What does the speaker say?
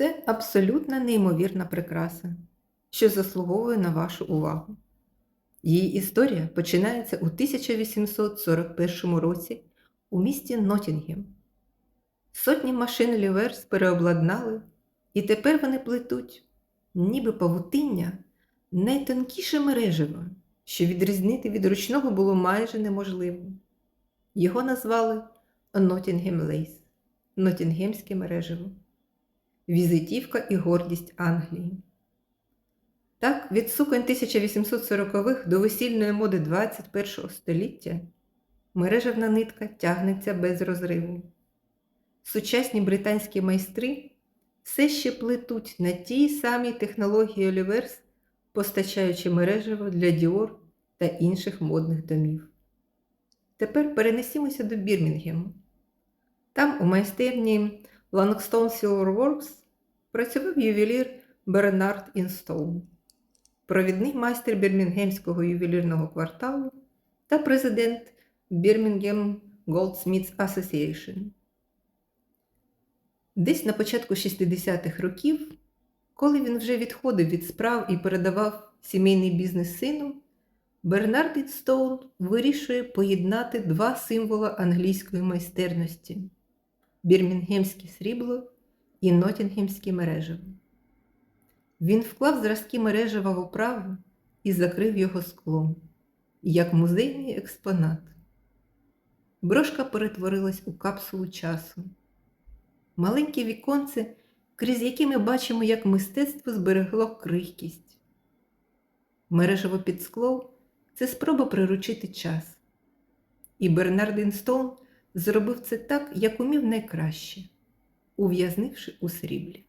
Це абсолютно неймовірна прикраса, що заслуговує на вашу увагу. Її історія починається у 1841 році у місті Ноттінгем. Сотні машин Ліверс переобладнали, і тепер вони плетуть, ніби павутиння, найтонкіше мережево, що відрізнити від ручного було майже неможливо. Його назвали Ноттінгем Лейс Ноттінгемське мережево, візитівка і гордість Англії. Так, від суконь 1840-х до весільної моди 21 століття мережевна нитка тягнеться без розриву. Сучасні британські майстри все ще плетуть на тій самій технології Оліверс, постачаючи мережево для Діор та інших модних домів. Тепер перенесімося до Бірмінгему. Там, у майстерні Langstone Silver Works, працював ювелір Бернард Інстоун, провідний майстер Бірмінгемського ювелірного кварталу та президент Birmingham Goldsmiths Association. Десь на початку 60-х років, коли він вже відходив від справ і передавав сімейний бізнес сину, Бернард Інстоун вирішує поєднати два символи англійської майстерності бірмінгемське срібло і Нотінгемське мережево. Він вклав зразки мережева в оправу і закрив його склом, як музейний експонат. Брошка перетворилась у капсулу часу. Маленьке віконце, крізь яке ми бачимо, як мистецтво зберегло крихкість. Мережево під склом це спроба приручити час. І Бернардин Стоун зробив це так, як умів найкраще, ув'язнивши у сріблі.